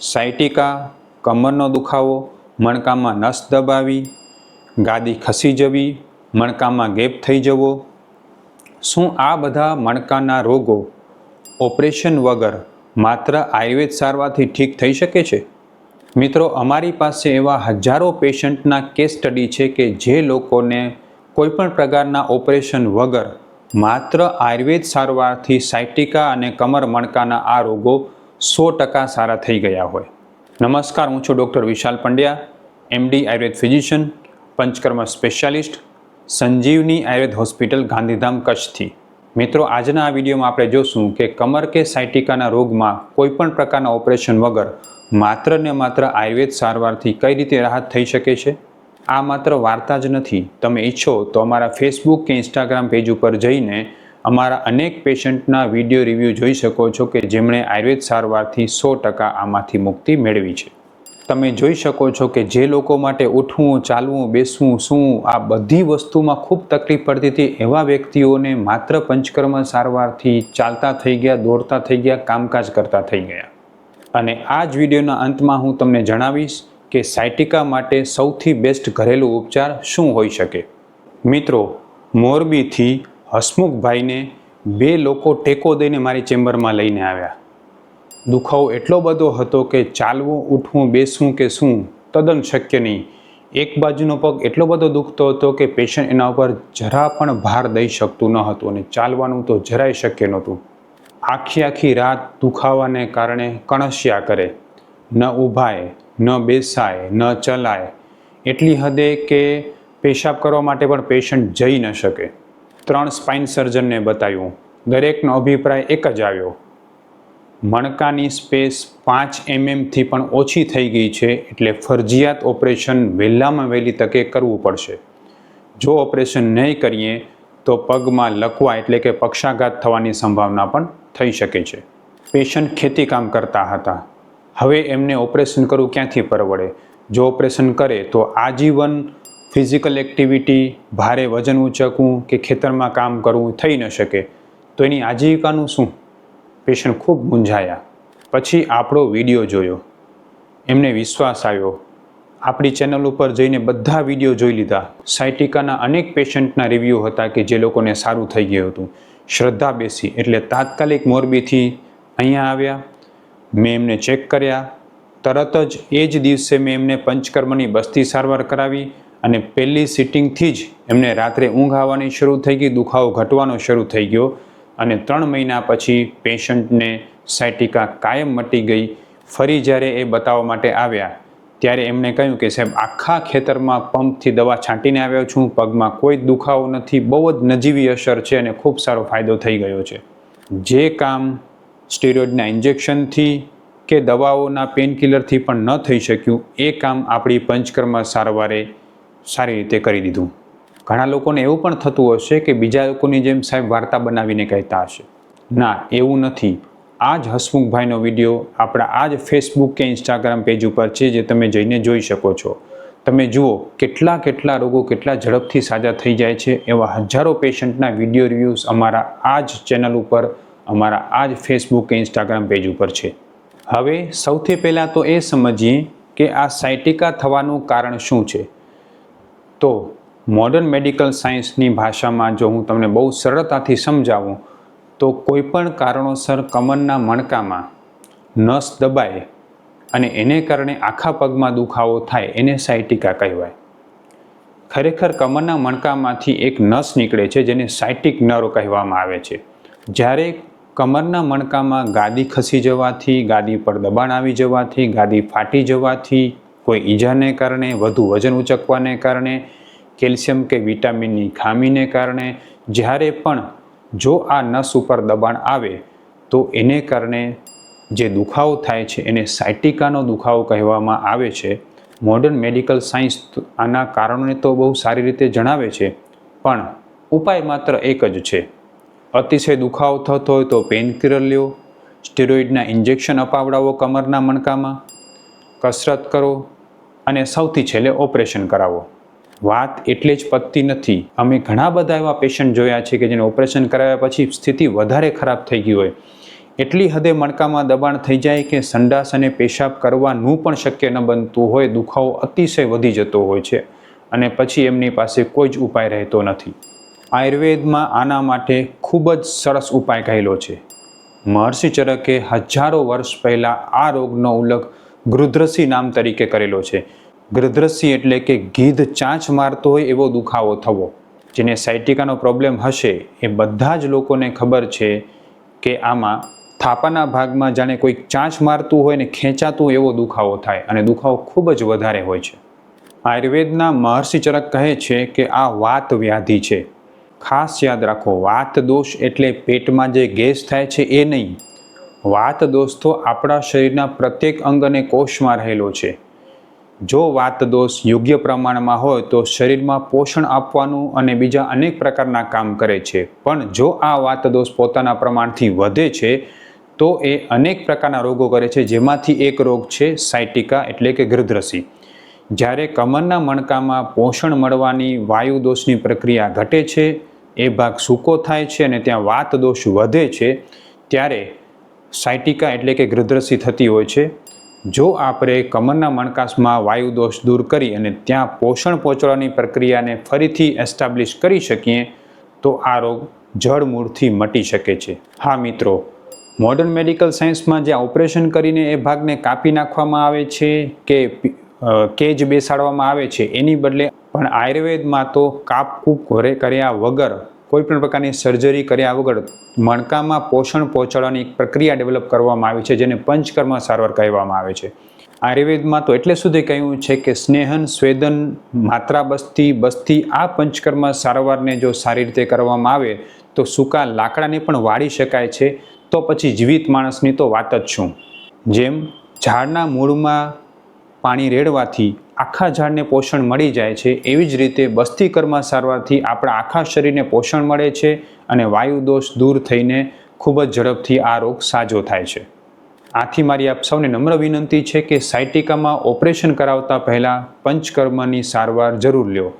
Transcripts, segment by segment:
Sciatica, કમરનો દુખાવો, મણકામાં નસ દબાવી, ગાદી ખસી જવી, મણકામાં ગેપ થઈ જવો. શું આ બધા મણકાના રોગો ઓપરેશન વગર માત્ર આયુર્વેદ સારવારથી ઠીક થઈ શકે છે? મિત્રો, અમારી પાસે એવા હજારો પેશન્ટના કેસ સ્ટડી છે કે જે લોકોને કોઈપણ પ્રકારના ઓપરેશન વગર માત્ર આયુર્વેદ સારવારથી સાયટિકા અને કમર મણકાના આ રોગો સો ટકા સારા થઈ ગયા હોય. નમસ્કાર, હું છું doctor Vishal Pandya MD Ayurved physician, Panchakarma specialist, Sanjivani Ayurved hospital Gandhidham કચ્છથી. મિત્રો, આજના આ વિડીયોમાં આપણે જોશું કે કમર કે સાયટિકાના રોગમાં કોઈપણ પ્રકારના ઓપરેશન વગર માત્ર ને માત્ર આયુર્વેદ સારવારથી કઈ રીતે રાહત થઈ શકે છે? આ માત્ર વાર્તા જ નથી. તમે ઈચ્છો તો અમારા ફેસબુક કે ઇન્સ્ટાગ્રામ પેજ ઉપર જઈને અમારા અનેક પેશન્ટના વીડિયો રિવ્યૂ જોઈ શકો છો કે જેમણે આયુર્વેદ સારવારથી સો ટકા આમાંથી મુક્તિ મેળવી છે. તમે જોઈ શકો છો કે જે લોકો માટે ઉઠવું, ચાલવું, બેસવું શું આ બધી વસ્તુમાં ખૂબ તકલીફ પડતી હતી, એવા વ્યક્તિઓને માત્ર પંચકર્મ સારવારથી ચાલતા થઈ ગયા, દોડતા થઈ ગયા, કામકાજ કરતા થઈ ગયા. અને આ જ વિડીયોના અંતમાં હું તમને જણાવીશ કે સાયટિકા માટે સૌથી બેસ્ટ ઘરેલું ઉપચાર શું હોઈ શકે? મિત્રો, મોરબીથી હસમુખભાઈને બે લોકો ટેકો દઈને મારી ચેમ્બરમાં લઈને આવ્યા. દુખાવો એટલો બધો હતો કે ચાલવું, ઉઠવું, બેસવું કે શું તદ્દન શક્ય નહીં. એક બાજુનો પગ એટલો બધો દુખતો હતો કે પેશન્ટ એના ઉપર જરા પણ ભાર દઈ શકતું ન હતું અને ચાલવાનું તો જરાય શક્ય નહોતું. આખી આખી રાત દુખાવાને કારણે કણસ્યા કરે. ન ઊભાય ન બેસાય, ન ચલાય. એટલી હદે કે પેશાબ કરવા માટે પણ પેશન્ટ જઈ ન શકે. ત્રણ સ્પાઇન સર્જનને બતાવ્યું. દરેકનો અભિપ્રાય એક જ આવ્યો. મણકાની સ્પેસ પાંચ એમએમથી પણ ઓછી થઈ ગઈ છે, એટલે ફરજિયાત ઓપરેશન વહેલામાં વહેલી તકે કરવું પડશે. જો ઓપરેશન નહીં કરીએ, તો પગમાં લકવા એટલે કે પક્ષાઘાત થવાની સંભાવના પણ થઈ શકે છે. પેશન્ટ ખેતીકામ કરતા હતા. હવે એમને ઓપરેશન કરવું ક્યાંથી પરવડે? જો ઓપરેશન કરે, તો આજીવન ફિઝિકલ એક્ટિવિટી, ભારે વજન ઉંચકવું કે ખેતરમાં કામ કરવું થઈ ન શકે, તો એની આજીવિકાનું શું? પેશન્ટ ખૂબ મૂંઝાયા. પછી આપણો વીડિયો જોયો. એમને વિશ્વાસ આવ્યો. આપણી ચેનલ ઉપર જઈને બધા વીડિયો જોઈ લીધા. સાયટિકાના અનેક પેશન્ટના રિવ્યૂ હતા કે જે લોકોને સારું થઈ ગયું હતું. શ્રદ્ધા બેસી એટલે તાત્કાલિક મોરબીથી અહીંયા આવ્યા. મેં એમને ચેક કર્યા. તરત જ એ જ દિવસે મેં એમને પંચકર્મની બસ્તી સારવાર કરાવી. અને પહેલી સિટિંગથી જ એમને રાત્રે ઊંઘ આવવાની શરૂ થઈ ગઈ, દુખાવો ઘટવાનો શરૂ થઈ ગયો અને ત્રણ મહિના પછી પેશન્ટને સાયટિકા કાયમ મટી ગઈ. ફરી જ્યારે એ બતાવવા માટે આવ્યા, ત્યારે એમણે કહ્યું કે, સાહેબ, આખા ખેતરમાં પંપથી દવા છાંટીને આવ્યો છું, પગમાં કોઈ દુખાવો નથી, બહુ જ નજીવી અસર છે અને ખૂબ સારો ફાયદો થઈ ગયો છે. જે કામ સ્ટીરોઇડના ઇન્જેક્શનથી કે દવાઓના પેનકિલરથી પણ ન થઈ શક્યું, એ કામ આપણી પંચકર્મ સારવારે સારી રીતે કરી દીધું. ઘણા લોકોને એવું પણ થતું હશે કે બીજા લોકોની જેમ સાહેબ વાર્તા બનાવીને કહેતા હશે. ના, એવું નથી. આ જ હસમુખભાઈનો વીડિયો આપણા આ જ ફેસબુક કે ઇન્સ્ટાગ્રામ પેજ ઉપર છે જે તમે જઈને જોઈ શકો છો. તમે જુઓ, કેટલા કેટલા રોગો કેટલા ઝડપથી સાજા થઈ જાય છે એવા હજારો પેશન્ટના વીડિયો રિવ્યૂઝ અમારા આ જ ચેનલ ઉપર, અમારા આ જ ફેસબુક કે ઇન્સ્ટાગ્રામ પેજ ઉપર છે. હવે સૌથી પહેલાં તો એ સમજીએ કે આ સાયટિકા થવાનું કારણ શું છે? તો મોડર્ન મેડિકલ સાયન્સની ભાષામાં જો હું તમને બહુ સરળતાથી સમજાવું, તો કોઈપણ કારણોસર કમરના મણકામાં નસ દબાય અને એને કારણે આખા પગમાં દુખાવો થાય એને સાયટિકા કહેવાય. ખરેખર કમરના મણકામાંથી એક નસ નીકળે છે જેને સાયટિક નરો કહેવામાં આવે છે. જ્યારે કમરના મણકામાં ગાદી ખસી જવાથી, ગાદી પર દબાણ આવી જવાથી, ગાદી ફાટી જવાથી કોઈ ઈજાને કારણે, વધુ વજન ઉચકવાને કારણે, કેલ્શિયમ કે વિટામિનની ખામીને કારણે, જ્યારે પણ જો આ નસ ઉપર દબાણ આવે, તો એને કારણે જે દુખાવો થાય છે, એને સાયટિકાનો દુખાવો કહેવામાં આવે છે. મોડર્ન મેડિકલ સાયન્સ આના કારણોને તો બહુ સારી રીતે જણાવે છે, પણ ઉપાય માત્ર એક જ છે. અતિશય દુખાવો થતો હોય તો પેનકિલર લ્યો સ્ટેરોઇડના ઇન્જેક્શન અપાવડાવો કમરના મણકામાં, કસરત કરો અને સૌથી છેલ્લે ઓપરેશન કરાવો. વાત એટલે જ પતતી નથી. અમે ઘણા બધા એવા પેશન્ટ જોયા છે કે જેને ઓપરેશન કરાવ્યા પછી સ્થિતિ વધારે ખરાબ થઈ ગઈ હોય. એટલી હદે મણકામાં દબાણ થઈ જાય કે સંડાસ અને પેશાબ કરવાનું પણ શક્ય ન બનતું હોય, દુખાવો અતિશય વધી જતો હોય છે અને પછી એમની પાસે કોઈ જ ઉપાય રહેતો નથી. આયુર્વેદમાં આના માટે ખૂબ જ સરસ ઉપાય કહેલો છે. મહર્ષિ ચરકે હજારો વર્ષ પહેલાં આ રોગનો ઉલ્લેખ ગૃધ્રસી નામ તરીકે કરેલો છે. ગૃધ્રસિંહ એટલે કે ગીધ ચાંચ મારતો હોય એવો દુખાવો થવો. જેને સાયટિકાનો પ્રોબ્લેમ હશે એ બધા જ લોકોને ખબર છે કે આમાં થાપાના ભાગમાં જાણે કોઈ ચાંચ મારતું હોય ને ખેંચાતું એવો દુખાવો થાય અને દુખાવો ખૂબ જ વધારે હોય છે. આયુર્વેદના મહર્ષિ ચરક કહે છે કે આ વાત વ્યાધિ છે. ખાસ યાદ રાખો વાત દોષ એટલે પેટમાં જે ગેસ થાય છે એ નહીં. વાત દોસ્તો આપણા શરીરના પ્રત્યેક અંગ અને કોષમાં રહેલો છે. જો વાત દોષ યોગ્ય પ્રમાણમાં હોય તો શરીરમાં પોષણ આપવાનું અને બીજા અનેક પ્રકારના કામ કરે છે. પણ જો આ વાત દોષ પોતાના પ્રમાણથી વધે છે, તો એ અનેક પ્રકારના રોગો કરે છે, જેમાંથી એક રોગ છે સાયટિકા એટલે કે ગૃદ્રસી જ્યારે કમરના મણકામાં પોષણ મળવાની વાયુ દોષની પ્રક્રિયા ઘટે છે, એ ભાગ સૂકો થાય છે અને ત્યાં વાત દોષ વધે છે, ત્યારે સાયટિકા એટલે કે ગૃદ્રસી થતી હોય છે. જો આપણે કમરના મણકાસમાં વાયુ દોષ દૂર કરી અને ત્યાં પોષણ પહોંચવાની પ્રક્રિયાને ફરીથી એસ્ટાબ્લિશ કરી શકીએ, તો આ રોગ જળમૂળથી મટી શકે છે. હા, મિત્રો મોડર્ન મેડિકલ સાયન્સમાં જ્યાં ઓપરેશન કરીને એ ભાગને કાપી નાખવામાં આવે છે કે કેજ બેસાડવામાં આવે છે, એની બદલે પણ આયુર્વેદમાં તો કાપકૂપ ઘરે કર્યા વગર કોઈ પણ પ્રકારની સર્જરી કર્યા વગર મણકામાં પોષણ પહોંચાડવાની એક પ્રક્રિયા ડેવલપ કરવામાં આવી છે, જેને પંચકર્મ સારવાર કહેવામાં આવે છે. આયુર્વેદમાં તો એટલે સુધી કહ્યું છે કે સ્નેહન, સ્વેદન માત્રા બસ્તી બસ્તી આ પંચકર્મ સારવારને જો સારી રીતે કરવામાં આવે તો સૂકા લાકડાને પણ વાળી શકાય છે. તો પછી જીવિત માણસની તો વાત જ શું? જેમ ઝાડના મૂળમાં પાણી રેડવાથી આખા ઝાડને પોષણ મળી જાય છે, એવી જ રીતે બસ્તી કર્મ સારવારથી આપણા આખા શરીરને પોષણ મળે છે અને વાયુ દોષ દૂર થઈને ખૂબ જ ઝડપથી આ રોગ સાજો થાય છે. આથી મારી આપ સૌને નમ્ર વિનંતી છે કે સાયટિકામાં ઓપરેશન કરાવતા પહેલાં પંચકર્મની સારવાર જરૂર લ્યો.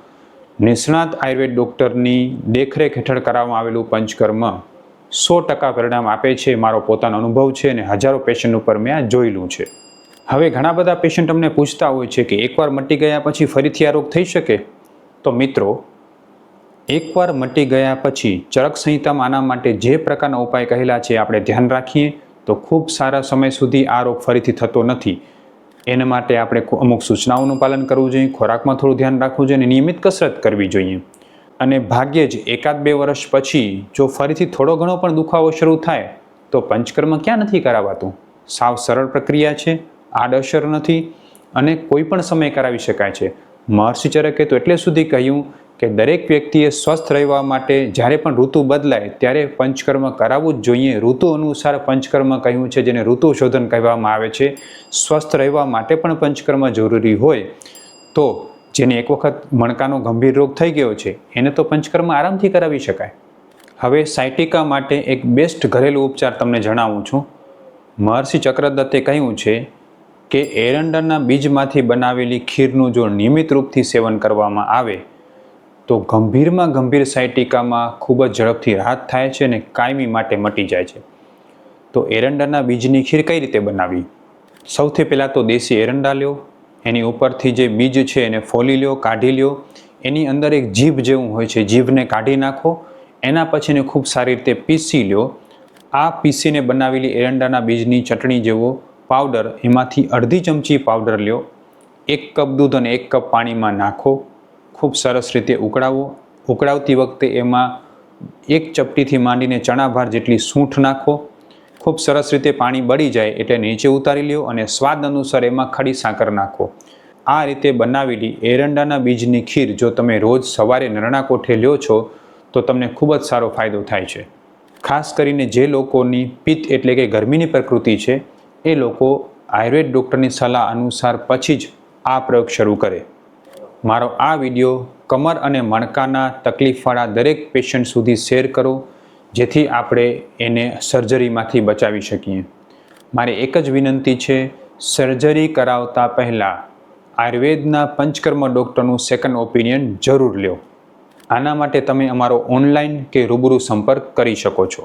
નિષ્ણાત આયુર્વેદ ડૉક્ટરની દેખરેખ હેઠળ કરાવવામાં આવેલું પંચકર્મ સો ટકા પરિણામ આપે છે, મારો પોતાનો અનુભવ છે અને હજારો પેશન્ટ ઉપર મેં આ જોયેલું છે. હવે ઘણા બધા પેશન્ટ અમને પૂછતા હોય છે કે એકવાર મટી ગયા પછી ફરીથી આ રોગ થઈ શકે? તો મિત્રો, એકવાર મટી ગયા પછી ચરક સંહિતામાં આના માટે જે પ્રકારના ઉપાય કહેલા છે આપણે ધ્યાન રાખીએ તો ખૂબ સારા સમય સુધી આ રોગ ફરીથી થતો નથી. એના માટે આપણે અમુક સૂચનાઓનું પાલન કરવું જોઈએ, ખોરાકમાં થોડું ધ્યાન રાખવું જોઈએ અને નિયમિત કસરત કરવી જોઈએ. અને ભાગ્યે જ એકાદ બે વર્ષ પછી જો ફરીથી થોડો ઘણો પણ દુખાવો શરૂ થાય, તો પંચકર્મ ક્યાં નથી કરાવાતું? સાવ સરળ પ્રક્રિયા છે. આડઅસર નથી અને કોઈ પણ સમય કરાવી શકાય છે. મહર્ષિ ચરકે તો એટલે સુધી કહ્યું કે દરેક વ્યક્તિએ સ્વસ્થ રહેવા માટે જ્યારે પણ ઋતુ બદલાય ત્યારે પંચકર્મ કરાવવું જ જોઈએ. ઋતુ અનુસાર પંચકર્મ કહ્યું છે જેને ઋતુ શોધન કહેવામાં આવે છે. સ્વસ્થ રહેવા માટે પણ પંચકર્મ જરૂરી હોય તો જેને એક વખત મણકાનો ગંભીર રોગ થઈ ગયો છે એને તો પંચકર્મ આરામથી કરાવી શકાય. હવે સાયટિકા માટે એક બેસ્ટ ઘરેલું ઉપચાર તમને જણાવું છું. મહર્ષિ ચક્રદત્તે કહ્યું છે કે એરંડાના બીજમાંથી બનાવેલી ખીરનું જો નિયમિત રૂપથી સેવન કરવામાં આવે, તો ગંભીરમાં ગંભીર સાયટિકામાં ખૂબ જ ઝડપથી રાહત થાય છે અને કાયમી માટે મટી જાય છે. તો એરંડાના બીજની ખીર કઈ રીતે બનાવવી? સૌથી પહેલાં તો દેશી એરંડા લ્યો, એની ઉપરથી જે બીજ છે એને ફોલી લ્યો, કાઢી લ્યો. એની અંદર એક જીભ જેવું હોય છે, જીભને કાઢી નાખો. એના પછી એને ખૂબ સારી રીતે પીસી લ્યો. આ પીસીને બનાવેલી એરંડાના બીજની ચટણી જેવો પાવડર એમાંથી અડધી ચમચી પાવડર લ્યો. એક કપ દૂધ અને એક કપ પાણીમાં નાખો. ખૂબ સરસ રીતે ઉકળાવો. ઉકળાવતી વખતે એમાં એક ચપટીથી માંડીને ચણાભાર જેટલી સૂંઠ નાખો. ખૂબ સરસ રીતે પાણી બળી જાય એટલે નીચે ઉતારી લ્યો અને સ્વાદ અનુસાર એમાં ખડી સાકર નાખો. આ રીતે બનાવેલી એરંડાના બીજની ખીર જો તમે રોજ સવારે નરણા કોઠે લ્યો છો, તો તમને ખૂબ જ સારો ફાયદો થાય છે. ખાસ કરીને જે લોકોની પિત્ત એટલે કે ગરમીની પ્રકૃતિ છે એ લોકો આયુર્વેદ ડૉક્ટરની સલાહ અનુસાર પછી જ આ પ્રયોગ શરૂ કરે. મારો આ વીડિયો કમર અને મણકાના તકલીફવાળા દરેક પેશન્ટ સુધી શેર કરો, જેથી આપણે એને સર્જરીમાંથી બચાવી શકીએ. મારે એક જ વિનંતી છે, સર્જરી કરાવતા પહેલાં આયુર્વેદના પંચકર્મ ડૉક્ટરનું સેકન્ડ ઓપિનિયન જરૂર લ્યો. આના માટે તમે અમારો ઓનલાઈન કે રૂબરૂ સંપર્ક કરી શકો છો.